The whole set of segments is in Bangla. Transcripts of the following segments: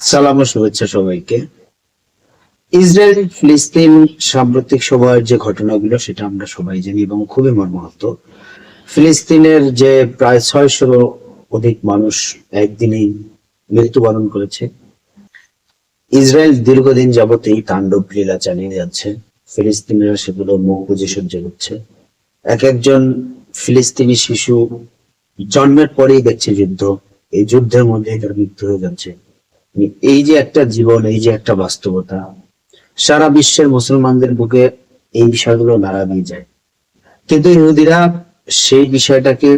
সালাম শুভেচ্ছা সবাইকে। ইসরায়েল, ফিলিস্তিন সাম্প্রতিক সময়ের যে ঘটনাগুলো, সেটা আমরা সবাই জানি এবং খুবই মর্মাহত। ফিলিস্তিনের যে প্রায় ছয়শো অধিক মানুষ একদিনেই মৃত্যুবরণ করেছে। ইসরায়েল দীর্ঘদিন যাবত এই তাণ্ডব লীলা চালিয়ে যাচ্ছে। ফিলিস্তিনিরা সেগুলো মুখ বুঝে সহ্য করছে। এক একজন ফিলিস্তিনি শিশু জন্মের পরেই দেখছে যুদ্ধ। এই যুদ্ধের মধ্যে তার মৃত্যু হয়ে যাচ্ছে। এই যে একটা জীবন, এই যে একটা বাস্তবতা, সারা বিশ্বের মুসলমানদের বুকে এই বিষয়গুলো নাড়া দিয়ে যায়। কিন্তু ইহুদিরা সেই বিষয়টাকে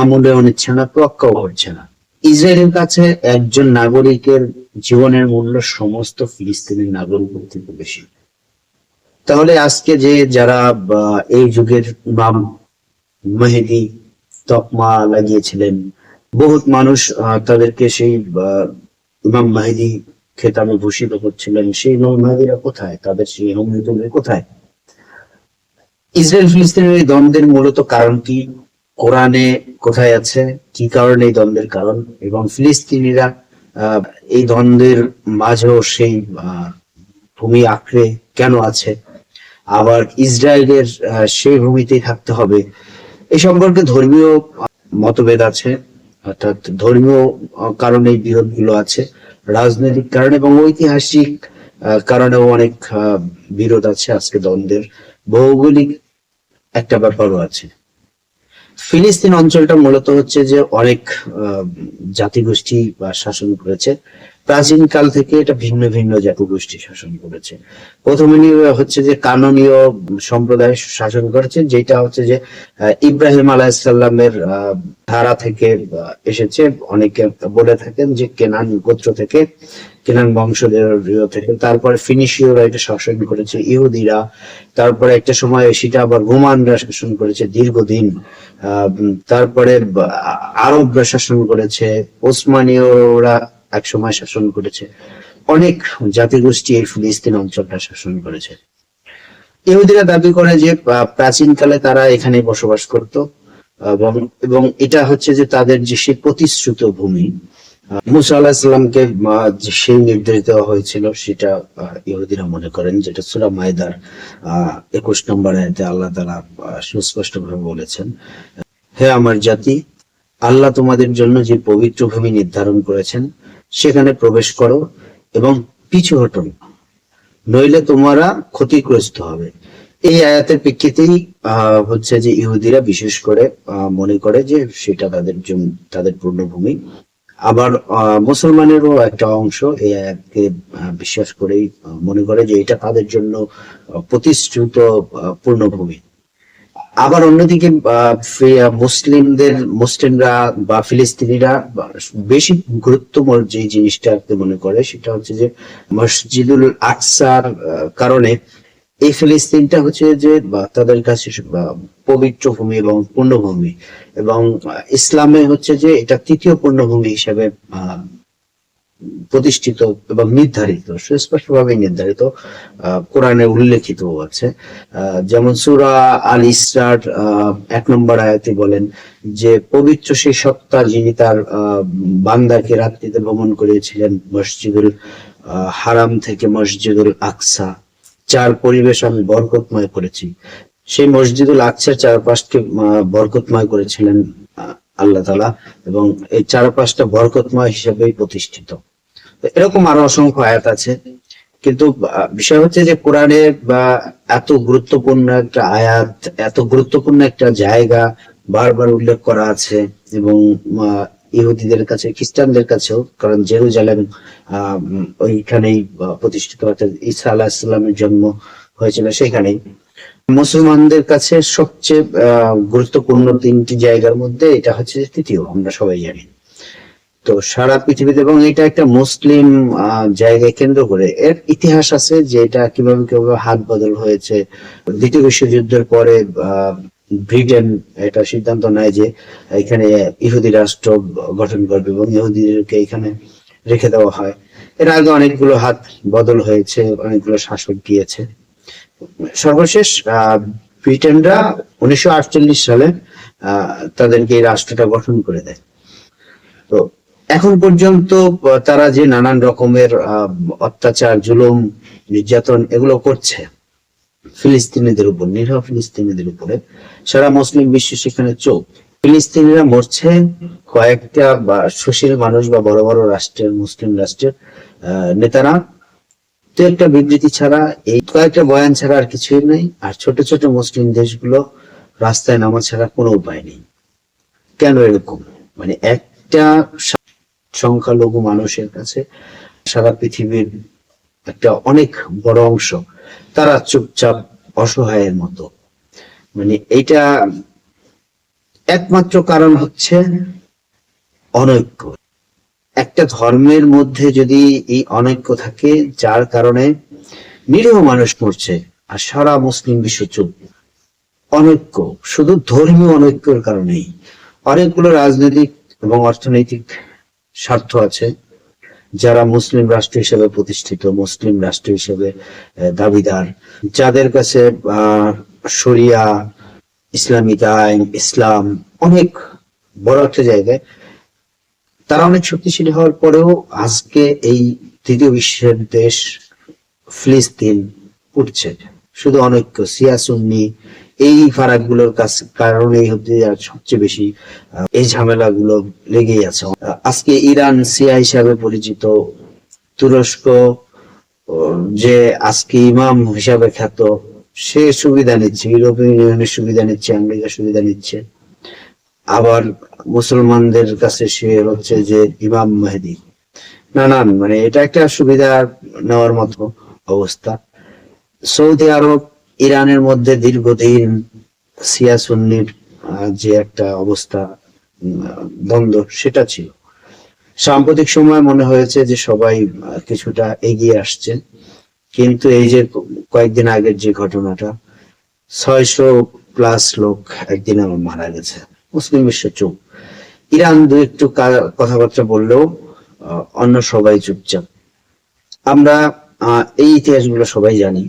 আমলে নিচ্ছে না তোয়াক্কাও করছে না। ইসরায়েলের কাছে একজন নাগরিকের জীবনের মূল্য সমস্ত ফিলিস্তিনের নাগরিকের থেকে বেশি। তাহলে আজকে যে যারা এই যুগের ইমাম মেহেদি তকমা লাগিয়েছিলেন, বহুত মানুষ তাদেরকে সেই ইমাম মাহিদি খেতাবে ভূষিত করছিলেন। সেই ইমাম মাহিদিরা কোথায়? তাদের সেই অমৃতগুলি কোথায়? ইসরায়েল ফিলিস্তিনের এই দ্বন্দ্বের মূলত কারণ কি? কোরআনে কোথায় আছে? কি কারণে এই দ্বন্দ্বের কারণ? এবং ফিলিস্তিনিরা এই দ্বন্দ্বের মাঝেও সেই ভূমি আঁকড়ে কেন আছে? আবার ইসরায়েলের সেই ভূমিতেই থাকতে হবে। এই সম্পর্কে ধর্মীয় মতভেদ আছে। অর্থাৎ ধর্মীয় কারণে এই বিরোধগুলো আছে। রাজনৈতিক কারণে এবং ঐতিহাসিক কারণেও অনেক বিরোধ আছে আজকে দ্বন্দ্বের। ভৌগোলিক একটা ব্যাপারও আছে। ফিলিস্তিন অঞ্চলটা মূলত হচ্ছে যে অনেক জাতিগোষ্ঠী বা শাসন করেছে। প্রাচীন কাল থেকে এটা ভিন্ন ভিন্ন জাতিগোষ্ঠী শাসন করেছে। প্রথমে হচ্ছে যে কাননীয় সম্প্রদায় শাসন করেছে, যেটা হচ্ছে যে ইব্রাহিম আলাহিসাল্লামের ধারা থেকে এসেছে। অনেকে বলে থাকেন যে কেনান গোত্র থেকে, কেনান বংশধর থেকে। তারপরে ফিনিশীয়রা এটা শাসন করেছে, ইহুদিরা। তারপরে একটা সময় সেটা আবার রোমানরা শাসন করেছে দীর্ঘদিন। তারপরে আরবরা শাসন করেছে। ওসমানীয়রা এক সময় শাসন করেছে। অনেক জাতিগোষ্ঠী এই ফিলিস্তিন অঞ্চলটা শাসন করেছে। ইহুদিরা দাবি করে যে প্রাচীনকালে তারা এখানে বসবাস করত এবং এবং এটা হচ্ছে যে তাদের যে সে প্রতিশ্রুত ভূমি মুসা যে সেই নির্দেশ দেওয়া হয়েছিল, সেটা ইহুদিরা মনে করেন যেটা সুরা মায়দার, আহ, একুশ নম্বর আয়াতে আল্লাহ সুস্পষ্ট ভাবে বলেছেন, হে আমার জাতি, আল্লাহ তোমাদের জন্য যে পবিত্র ভূমি নির্ধারণ করেছেন সেখানে প্রবেশ করো এবং পিছু হটো। নইলে তোমরা ক্ষতিগ্রস্ত হবে। এই আয়াতের প্রেক্ষিতেই হচ্ছে যে ইহুদিরা বিশেষ করে মনে করে যে সেটা তাদের জন্য তাদের পূর্ণভূমি। আবার মুসলমানেরও একটা অংশ এই আয়াতকে বিশ্বাস করেই মনে করে যে এটা তাদের জন্য আহ, প্রতিশ্রুত পূর্ণভূমি। আবার অন্যদিকে মুসলিমদের, মুসলিমরা বা ফিলিস্তিনিরা বেশি গুরুত্বপূর্ণ যে জিনিসটাকে মনে করে, সেটা হচ্ছে যে মসজিদুল আকসার কারণে এই ফিলিস্তিনটা হচ্ছে যে তাদের কাছে পবিত্র ভূমি এবং পূর্ণভূমি এবং ইসলামে হচ্ছে যে এটা তৃতীয় পূর্ণভূমি হিসেবে প্রতিষ্ঠিত এবং নির্ধারিত, সুস্পষ্টভাবে নির্ধারিত কোরআনে উল্লেখিত আছে। যেমন সুরা আল ইসরার এক নম্বর আয়াতে বলেন যে, পবিত্র সেই সত্তা যিনি তার বান্দাকে রাত্রিতে ভ্রমণ করিয়েছিলেন মসজিদুল হারাম থেকে মসজিদুল আকসা। চার পরিবেশ আমি বরকতময় করেছি। সেই মসজিদুল আকসার চারপাশকে বরকতময় করেছিলেন আল্লাহ তালা এবং এই চারপাশটা বরকতময় হিসেবেই প্রতিষ্ঠিত। এরকম আরও অসংখ্য আয়াত আছে। কিন্তু বিষয় হচ্ছে যে কোরআনে বা এত গুরুত্বপূর্ণ একটা আয়াত এত গুরুত্বপূর্ণ একটা জায়গা বারবার উল্লেখ করা আছে এবং ইহুদিদের কাছে খ্রিস্টানদের কাছেও কারণ জেরুজালেম আহ, ওইখানেই প্রতিষ্ঠিত অর্থাৎ ঈসা আলাহ ইসলামের জন্ম হয়েছিল সেখানেই। মুসলমানদের কাছে সবচেয়ে গুরুত্বপূর্ণ তিনটি জায়গার মধ্যে এটা হচ্ছে তৃতীয় আমরা সবাই জানি। তো সারা পৃথিবীতে এবং এটা একটা মুসলিম জায়গায় কেন্দ্র করে। এর ইতিহাস আছে যে এটা কীভাবে কীভাবে হাত বদল হয়েছে। দ্বিতীয় বিশ্বযুদ্ধের পরে ব্রিটেন এটা সিদ্ধান্ত নেয় যে এখানে ইহুদি রাষ্ট্র গঠন করবে এবং ইহুদিদেরকে এখানে রেখে দেওয়া হয়। এর আগে অনেকগুলো হাত বদল হয়েছে, অনেকগুলো শাসক গিয়েছে। সর্বশেষ ব্রিটেনরা উনিশশো আটচল্লিশ সালে তাদেরকে এই রাষ্ট্রটা গঠন করে দেয়। তো এখন পর্যন্ত তারা যে নানান রকমের অত্যাচার, জুলুম, নির্যাতন এগুলো করছে ফিলিস্তিনিদের উপর, নিরহ ফিলিস্তিনিদের উপরে। সারা মুসলিম বিশ্ব সেখানে চোখ। ফিলিস্তিনিরা মরছে কয়েকটা বা সুশীল মানুষ বা বড় বড় রাষ্ট্রের, মুসলিম রাষ্ট্রের নেতারা। তো একটা বিবৃতি ছাড়া এই কয়েকটা বয়ান ছাড়া আর কিছুই নেই। আর ছোট ছোট মুসলিম দেশগুলো রাস্তায় নামা ছাড়া কোনো উপায় নেই। কেন এরকম? মানে একটা সংখ্যালঘু মানুষের কাছে সারা পৃথিবীর একটা অনেক বড় অংশ তারা চুপচাপ অসহায়ের মতো। মানে এইটা একমাত্র কারণ হচ্ছে অনৈক্য। একটা ধর্মের মধ্যে যদি এই অনৈক্য থাকে, যার কারণে নিরীহ মানুষ মরছে আর সারা মুসলিম বিশ্ব চুপ। অনৈক্য, শুধু ধর্মীয় অনৈক্যের কারণেই। অনেকগুলো রাজনৈতিক এবং অর্থনৈতিক স্বার্থ আছে। যারা মুসলিম রাষ্ট্র হিসেবে প্রতিষ্ঠিত, মুসলিম রাষ্ট্র হিসেবে দাবিদার, যাদের কাছে শরিয়া, ইসলামিক আইন, ইসলাম অনেক বড় একটা জায়গায়, তারা অনেক শক্তিশালী হওয়ার পরেও আজকে এই তৃতীয় বিশ্বের দেশ ফিলিস্তিন উঠছে। শুধু অনৈক্য সিয়াসুন্নি এই ফারাকগুলোর কাছে হচ্ছে সবচেয়ে বেশি এই ঝামেলাগুলো লেগেই আছে। আজকে ইরান সিয়া হিসাবে পরিচিত তুরস্ক যে আজকে ইমাম হিসাবে খ্যাত, সে সুবিধা নিচ্ছে ইউরোপিয়ান ইউনিয়নের সুবিধা নিচ্ছে আমেরিকা সুবিধা নিচ্ছে। আবার মুসলমানদের কাছে সে হচ্ছে যে ইমাম মেহেদি। নানান মানে এটা একটা সুবিধা নেওয়ার মতো অবস্থা। সৌদি আরব ইরানের মধ্যে দীর্ঘদিন সিয়া সুন্নির যে একটা অবস্থা দ্বন্দ্ব, সেটা ছিল। সাম্প্রতিক সময় মনে হয়েছে যে সবাই কিছুটা এগিয়ে আসছে। কিন্তু এই যে কয়েকদিন আগের যে ঘটনাটা, ছয়শো প্লাস লোক একদিন আমার মারা গেছে। মুসলিম বিশ্ব চুপ। ইরান দু একটু কথাবার্তা বললেও অন্য সবাই চুপচাপ। আমরা এই ইতিহাসগুলো সবাই জানি।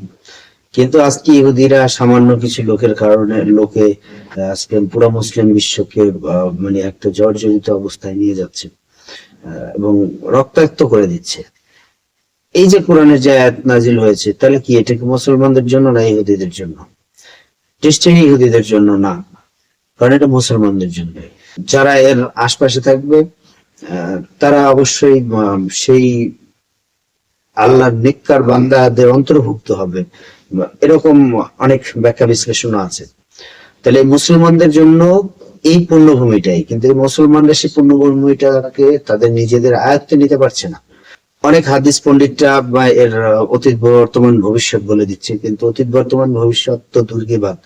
কিন্তু আজকে ইহুদিরা সামান্য কিছু লোকের কারণে লোকে আজকে পুরো মুসলিম বিশ্বকে মানে একটা জর্জরিত অবস্থায় নিয়ে যাচ্ছে এবং রক্তাক্ত করে দিচ্ছে। এই যে কোরআনের যে নাজিল হয়েছে, তাহলে কি এটা কি মুসলমানদের জন্য না ইহুদিদের জন্য? নিশ্চয়ই ইহুদিদের জন্য না, কারণ এটা মুসলমানদের জন্য। যারা এর আশপাশে থাকবে তারা অবশ্যই সেই আল্লাহর নিকার বান্দাদের অন্তর্ভুক্ত হবে। এরকম অনেক ব্যাখ্যা বিশ্লেষণ আছে। তাহলে মুসলমানদের জন্য এই পূর্ণভূমিটাই, কিন্তু মুসলমানরা সেই পূর্ণভূমিটাকে তাদের নিজেদের আয়ত্তে নিতে পারছে না। অনেক হাদিস পণ্ডিতরা বা এর অতীত বর্তমান ভবিষ্যৎ বলে দিচ্ছে, কিন্তু অতীত বর্তমান ভবিষ্যৎ তো দুর্গিবাদ।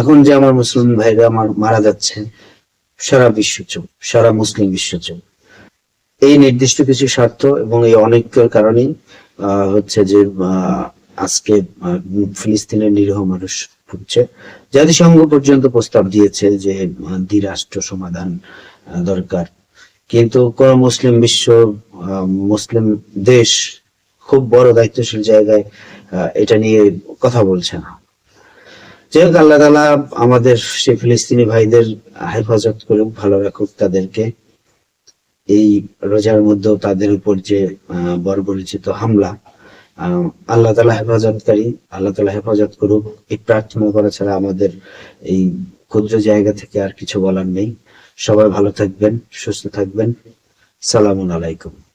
এখন যে আমার মুসলিম ভাইরা আমার মারা যাচ্ছে, সারা বিশ্ব চুপ সারা মুসলিম বিশ্ব চুপ এই নির্দিষ্ট কিছু স্বার্থ এবং এই অনৈক্যের কারণেই হচ্ছে যে আজকে ফিলিস্তিনের নিরীহ মানুষ ভুগছে। জাতিসংঘ পর্যন্ত প্রস্তাব দিয়েছে যে দ্বিরাষ্ট্র সমাধান দরকার। কিন্তু কোন মুসলিম বিশ্ব মুসলিম দেশ খুব বড় দায়িত্বশীল জায়গায় এটা নিয়ে কথা বলছে না। যাই আল্লাহ তালা আমাদের সেই ফিলিস্তিনি ভাইদের হেফাজত করুক, ভালো রাখুক তাদেরকে। এই রোজার মধ্যেও তাদের উপর যে বর্বরিচিত হামলা আল্লাহ তালা হেফাজতকারী, আল্লাহ তালা হেফাজত করুক। এই প্রার্থনা করা ছাড়া আমাদের এই ক্ষুদ্র জায়গা থেকে আর কিছু বলার নেই। সবাই ভালো থাকবেন, সুস্থ থাকবেন। সালামুন আলাইকুম।